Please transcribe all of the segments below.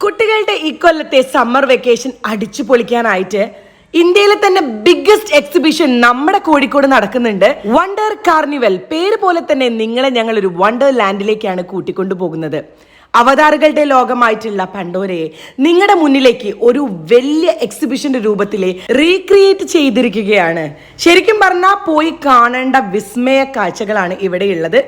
കുട്ടികളുടെ ഇക്കൊല്ലത്തെ summer vacation അടിച്ചു പൊളിക്കാനായിട്ട് ഇന്ത്യയിലെ തന്നെ ബിഗ്ഗസ്റ്റ് എക്സിബിഷൻ നമ്മുടെ കോഴിക്കോട് നടക്കുന്നുണ്ട്. വണ്ടർ കാർണിവൽ പേര് പോലെ തന്നെ നിങ്ങളെ ഞങ്ങൾ ഒരു വണ്ടർ ലാൻഡിലേക്കാണ് കൂട്ടിക്കൊണ്ടു പോകുന്നത് അവതാറുകളുടെ ലോകമായിട്ടുള്ള പണ്ടോരയെ നിങ്ങളുടെ മുന്നിലേക്ക് ഒരു വലിയ എക്സിബിഷന്റെ രൂപത്തിൽ റീക്രിയേറ്റ് ചെയ്തിരിക്കുകയാണ്. ശരിക്കും പറഞ്ഞാൽ പോയി കാണേണ്ട വിസ്മയ കാഴ്ചകളാണ് ഇവിടെയുള്ളത്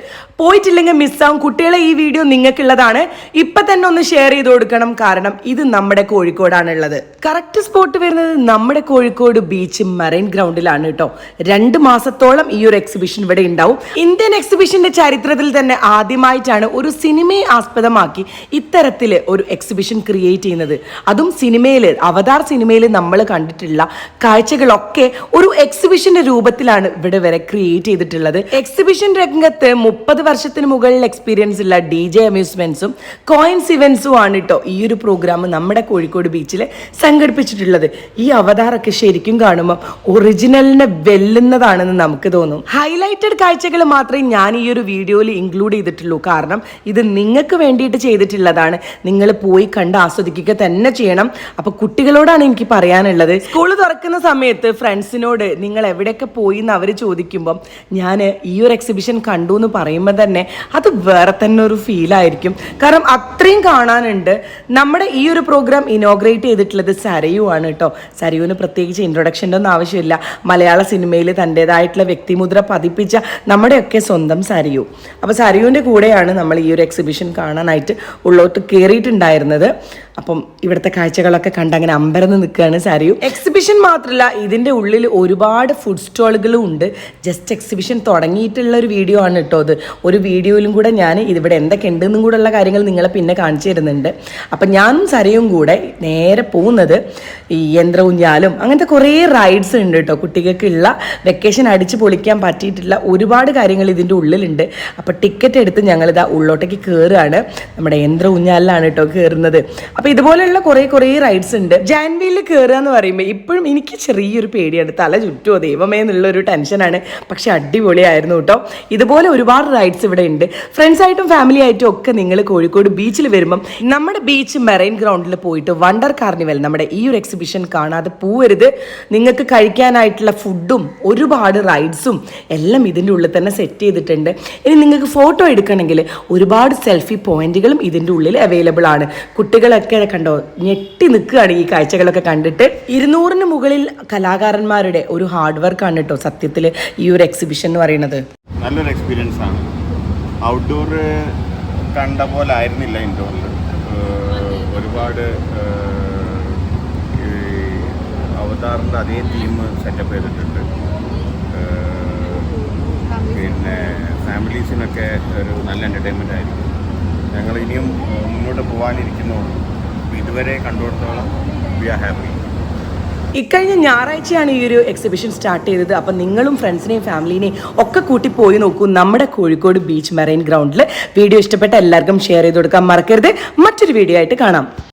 പോയിട്ടില്ലെങ്കിൽ മിസ്സാവും കുട്ടികളെ ഈ വീഡിയോ നിങ്ങൾക്കുള്ളതാണ്. ഇപ്പൊ തന്നെ ഒന്ന് ഷെയർ ചെയ്ത് കൊടുക്കണം. കാരണം ഇത് നമ്മുടെ കോഴിക്കോടാണ് ഉള്ളത് കറക്റ്റ് സ്പോട്ട് വരുന്നത് നമ്മുടെ കോഴിക്കോട് ബീച്ച് മറൈൻ ഗ്രൗണ്ടിലാണ് കേട്ടോ. രണ്ട് മാസത്തോളം ഈ ഒരു എക്സിബിഷൻ ഇവിടെ ഉണ്ടാവും. ഇന്ത്യൻ എക്സിബിഷന്റെ ചരിത്രത്തിൽ തന്നെ ആദ്യമായിട്ടാണ് ഒരു സിനിമയെ ആസ്പദമാക്കി ഇത്തരത്തിൽ ഒരു എക്സിബിഷൻ ക്രിയേറ്റ് ചെയ്യുന്നത്. അതും സിനിമയിൽ അവതാർ സിനിമയിൽ നമ്മൾ കണ്ടിട്ടുള്ള കാഴ്ചകളൊക്കെ ഒരു എക്സിബിഷന്റെ രൂപത്തിലാണ് ഇവിടെ വരെ ക്രിയേറ്റ് ചെയ്തിട്ടുള്ളത്. എക്സിബിഷൻ രംഗത്ത് മുപ്പത് വർഷത്തിന് മുകളിൽ എക്സ്പീരിയൻസ് ഉള്ള ഡി ജെ അമ്യൂസ്മെന്റ്സും കോയിൻസ് ഇവന്റ്സും ആണ് കേട്ടോ ഈ ഒരു പ്രോഗ്രാം നമ്മുടെ കോഴിക്കോട് ബീച്ചിൽ സംഘടിപ്പിച്ചിട്ടുള്ളത്. ഈ അവതാറൊക്കെ ശരിക്കും കാണുമ്പോൾ ഒറിജിനലിനെ വെല്ലുന്നതാണെന്ന് നമുക്ക് തോന്നും. ഹൈലൈറ്റഡ് കാഴ്ചകൾ മാത്രമേ ഞാൻ ഈ ഒരു വീഡിയോയിൽ ഇൻക്ലൂഡ് ചെയ്തിട്ടുള്ളൂ. കാരണം ഇത് നിങ്ങൾക്ക് വേണ്ടിയിട്ട് ചെയ്തിട്ടുള്ളതാണ്. നിങ്ങൾ പോയി കണ്ട് ആസ്വദിക്കുക തന്നെ ചെയ്യണം. അപ്പൊ കുട്ടികളോടാണ് എനിക്ക് പറയാനുള്ളത്. സ്കൂൾ തുറക്കുന്ന സമയത്ത് ഫ്രണ്ട്സിനോട് നിങ്ങൾ എവിടെയൊക്കെ പോയി എന്ന് അവർ ചോദിക്കുമ്പം ഞാൻ ഈ ഒരു എക്സിബിഷൻ കണ്ടു എന്ന് പറയുമ്പോൾ തന്നെ അത് വേറെ തന്നെ ഒരു ഫീൽ ആയിരിക്കും. കാരണം അത്രയും കാണാനുണ്ട്. നമ്മുടെ ഈ ഒരു പ്രോഗ്രാം ഇനോഗ്രേറ്റ് ചെയ്തിട്ടുള്ളത് സരയു ആണ് കേട്ടോ സരയുവിന് പ്രത്യേകിച്ച് ഇൻട്രൊഡക്ഷന്റെ ഒന്നും ആവശ്യമില്ല. മലയാള സിനിമയിൽ തന്റെതായിട്ടുള്ള വ്യക്തിമുദ്ര പതിപ്പിച്ച നമ്മുടെയൊക്കെ സ്വന്തം സരയു. അപ്പോൾ സരയുവിന്റെ കൂടെയാണ് നമ്മൾ ഈ ഒരു എക്സിബിഷൻ കാണാനായിട്ട് ഉള്ളോട്ട് കയറിയിട്ടുണ്ടായിരുന്നത് അപ്പം ഇവിടുത്തെ കാഴ്ചകളൊക്കെ കണ്ട് അങ്ങനെ അമ്പരന്ന് നിൽക്കുകയാണ് സാരിയും. എക്സിബിഷൻ മാത്രമല്ല ഇതിന്റെ ഉള്ളിൽ ഒരുപാട് ഫുഡ് സ്റ്റോളുകളും ഉണ്ട്. ജസ്റ്റ് എക്സിബിഷൻ തുടങ്ങിയിട്ടുള്ള ഒരു വീഡിയോ ആണ് കേട്ടോ അത്. ഒരു വീഡിയോയിലും കൂടെ ഞാൻ ഇതിവിടെ എന്തൊക്കെ ഉണ്ടെന്നും കൂടെ ഉള്ള കാര്യങ്ങൾ നിങ്ങളെ പിന്നെ കാണിച്ചു തരുന്നുണ്ട്. അപ്പം ഞാനും സരയും കൂടെ നേരെ പോകുന്നത് ഈ യന്ത്ര ഊഞ്ഞാലും അങ്ങനത്തെ കുറേ റൈഡ്സ് ഉണ്ട് കേട്ടോ കുട്ടികൾക്കുള്ള വെക്കേഷൻ അടിച്ച് പൊളിക്കാൻ പറ്റിയിട്ടുള്ള ഒരുപാട് കാര്യങ്ങൾ ഇതിന്റെ ഉള്ളിലുണ്ട്. അപ്പം ടിക്കറ്റ് എടുത്ത് ഞങ്ങളിതാ ഉള്ളോട്ടേക്ക് കയറുകയാണ് നമ്മുടെ യന്ത്ര ഊഞ്ഞാലിലാണ് കേട്ടോ കയറുന്നത് അപ്പൊ ഇതുപോലെയുള്ള കുറേ കുറേ റൈഡ്സ് ഉണ്ട്. ജാൻവിയിൽ കയറുക എന്ന് പറയുമ്പോൾ ഇപ്പോഴും എനിക്ക് ചെറിയൊരു പേടിയാണ്. തല ചുറ്റുമോ ദൈവമേ എന്നുള്ള ഒരു ടെൻഷനാണ് പക്ഷെ അടിപൊളിയായിരുന്നു കേട്ടോ. ഇതുപോലെ ഒരുപാട് റൈഡ്സ് ഇവിടെ ഉണ്ട്. ഫ്രണ്ട്സ് ആയിട്ടും ഫാമിലി ആയിട്ടും ഒക്കെ നിങ്ങൾ കോഴിക്കോട് ബീച്ചിൽ വരുമ്പം നമ്മുടെ ബീച്ച് മെറൈൻ ഗ്രൗണ്ടിൽ പോയിട്ട് വണ്ടർ കാർണിവൽ നമ്മുടെ ഈ ഒരു എക്സിബിഷൻ കാണാതെ പോവരുത്. നിങ്ങൾക്ക് കഴിക്കാനായിട്ടുള്ള ഫുഡും ഒരുപാട് റൈഡ്സും എല്ലാം ഇതിന്റെ ഉള്ളിൽ തന്നെ സെറ്റ് ചെയ്തിട്ടുണ്ട്. ഇനി നിങ്ങൾക്ക് ഫോട്ടോ എടുക്കണമെങ്കിൽ ഒരുപാട് സെൽഫി പോയിന്റുകളും ഇതിന്റെ ഉള്ളിൽ അവൈലബിൾ ആണ്. കുട്ടികളൊക്കെ കണ്ടോ ഞെട്ടി നിൽക്കുകയാണ് ഈ കാഴ്ചകളൊക്കെ കണ്ടിട്ട്. ഇരുന്നൂറിന് മുകളിൽ കലാകാരന്മാരുടെ ഒരു ഹാർഡ് വർക്ക് ആണ് കേട്ടോ സത്യത്തിൽ ഈ ഒരു എക്സിബിഷൻ എന്ന് പറയുന്നത്. നല്ലൊരു എക്സ്പീരിയൻസ് ആണ്. ഔട്ട്ഡോർ കണ്ട പോലെ ആയിരുന്നില്ല ഇൻഡോറിൽ ഒരുപാട് അവതാറിന്റെ അതേ തീം സെറ്റപ്പ് ചെയ്തിട്ടുണ്ട്. പിന്നെ ഫാമിലീസിനൊക്കെ ഒരു നല്ല എന്റർടൈൻമെന്റ് ആയിരിക്കും. ഞങ്ങൾ ഇനിയും മുന്നോട്ട് പോകാനിരിക്കുന്നുള്ളൂ. ഇതുവരെ കണ്ടുകൊടുത്തോളം വി ആർ ഹാപ്പി ഇക്കഴിഞ്ഞ ഞായറാഴ്ചയാണ് ഈ ഒരു എക്സിബിഷൻ സ്റ്റാർട്ട് ചെയ്തത്. അപ്പം നിങ്ങളും ഫ്രണ്ട്സിനെയും ഫാമിലിനെയും ഒക്കെ കൂട്ടി പോയി നോക്കൂ നമ്മുടെ കോഴിക്കോട് ബീച്ച് മെറൈൻ ഗ്രൗണ്ടിൽ വീഡിയോ ഇഷ്ടപ്പെട്ട എല്ലാവർക്കും ഷെയർ ചെയ്ത് കൊടുക്കാൻ മറക്കരുത്. മറ്റൊരു വീഡിയോ ആയിട്ട് കാണാം.